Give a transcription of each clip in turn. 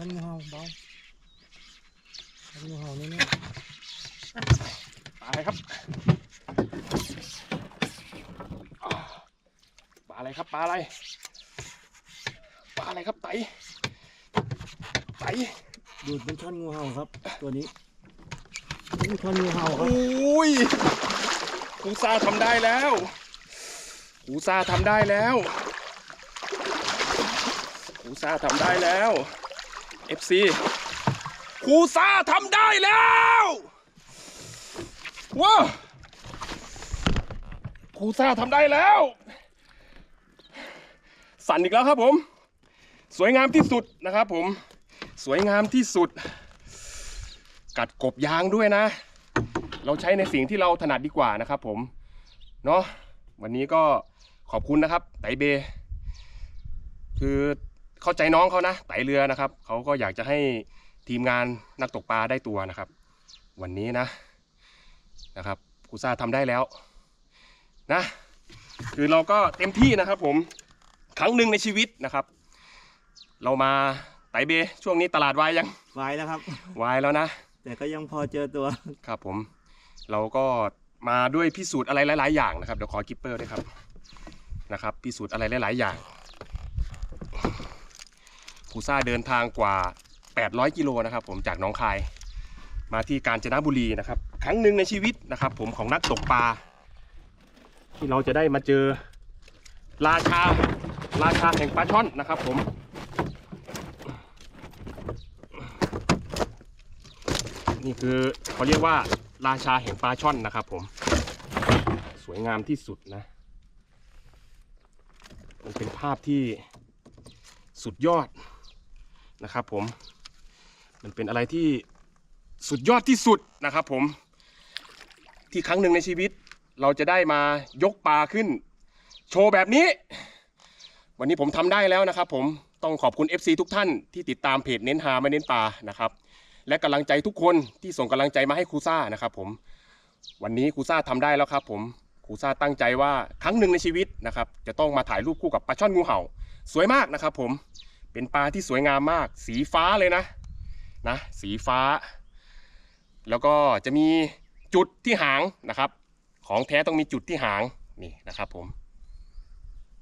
ท่านงูเห่าเบาท่านงูเห่านี่นี่ปลาอะไรครับอ่าปลาอะไรครับปลาอะไรปลาอะไรครับไตไตดูดเป็นท่อนงูเห่าครับ ตัวนี้นี่ท่อนงูเห่าคโอรับ้ยกูซาทำได้แล้วกูซาทำได้แล้วกูซาทำได้แล้ว FC กูซาทำได้แล้วว้าวกูซาทำได้แล้ว สั่นอีกแล้วครับผม สวยงามที่สุดนะครับผม สวยงามที่สุด กัดกบยางด้วยนะ เราใช้ในสิ่งที่เราถนัดดีกว่านะครับผม เนาะวันนี้ก็ขอบคุณนะครับ ไตเบ คือ เข้าใจน้องเขานะไตเรือนะครับเขาก็อยากจะให้ทีมงานนักตกปลาได้ตัวนะครับ วันนี้นะนะครับกูซ่าทำได้แล้วนะคือเราก็เต็มที่นะครับผมครั้งหนึ่งในชีวิตนะครับ เรามาไตเบช่วงนี้ตลาดวายยังไว้แล้วครับวายแล้วนะ แต่ก็ยังพอเจอตัวครับผม เราก็มาด้วยพิสูจน์อะไรหลาย ๆ อย่างนะครับเดี๋ยวขอกิปเปอร์ด้วยครับนะครับพิสูจน์อะไรหลาย ๆ อย่าง ครูซ่าเดินทางกว่า 800 กิโลนะครับ ผมจากหนองคาย มาที่กาญจนบุรีนะครับ ครั้งหนึ่งในชีวิตนะครับ ผมของนักตกปลาที่เราจะได้มาเจอราชาราชาแห่งปลาช่อนนะครับ ผมนี่คือเขาเรียกว่าราชาแห่งปลาช่อนนะครับ ผม สวยงามที่สุดนะ มันเป็นภาพที่สุดยอด นะครับผม มันเป็นอะไรที่สุดยอดที่สุดนะครับผม ที่ครั้งหนึ่งในชีวิต เราจะได้มายกปลาขึ้น โชว์แบบนี้ วันนี้ผมทำได้แล้วนะครับผมต้องขอบคุณ FC ทุกท่านที่ติดตามเพจเน้นหาไม่เน้นปลานะครับ และกำลังใจทุกคนที่ส่งกำลังใจมาให้ครูซ่านะครับผม วันนี้ครูซ่าทำได้แล้วครับผมครูซ่าตั้งใจว่าครั้งหนึ่งในชีวิตนะครับ จะต้องมาถ่ายรูปคู่กับปลาช่อนงูเห่า สวยมากนะครับผม เป็นปลาที่สวยงามมาก สีฟ้าเลยนะนะสีฟ้า แล้วก็จะมีจุดที่หางนะครับ ของแท้ต้องมีจุดที่หางนี่นะครับผม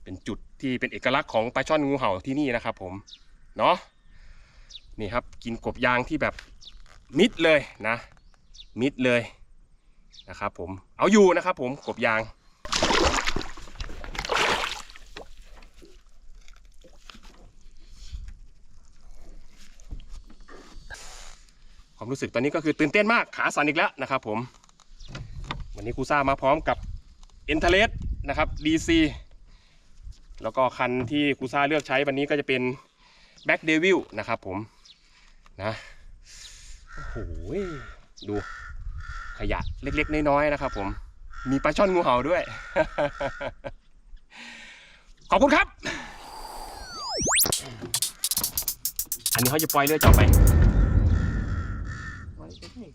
เป็นจุดที่เป็นเอกลักษณ์ของปลาช่อนงูเห่าที่นี่นะครับ ผมเนาะนี่ครับกินกบยางที่แบบมิดเลยนะ มิดเลยนะครับผมเอาอยู่นะครับผมกบยาง ความรู้สึกตอนนี้ก็คือตื่นเต้นมากขาสั่นอีกแล้วนะครับผม วันนี้ครูซ่ามาพร้อมกับ e n t e r e s นะครับ DC แล้วก็คันที่ครูซ่าเลือกใช้วันนี้ก็จะเป็น Black Devil นะครับผมนะโอ้โหดูขยะเล็กๆ น้อยๆนะครับผมมีปลาช่อนงูเห่าด้วย ขอบคุณครับ อันนี้เขาจะปล่อยเรือจะออไป ভালো দেখে এই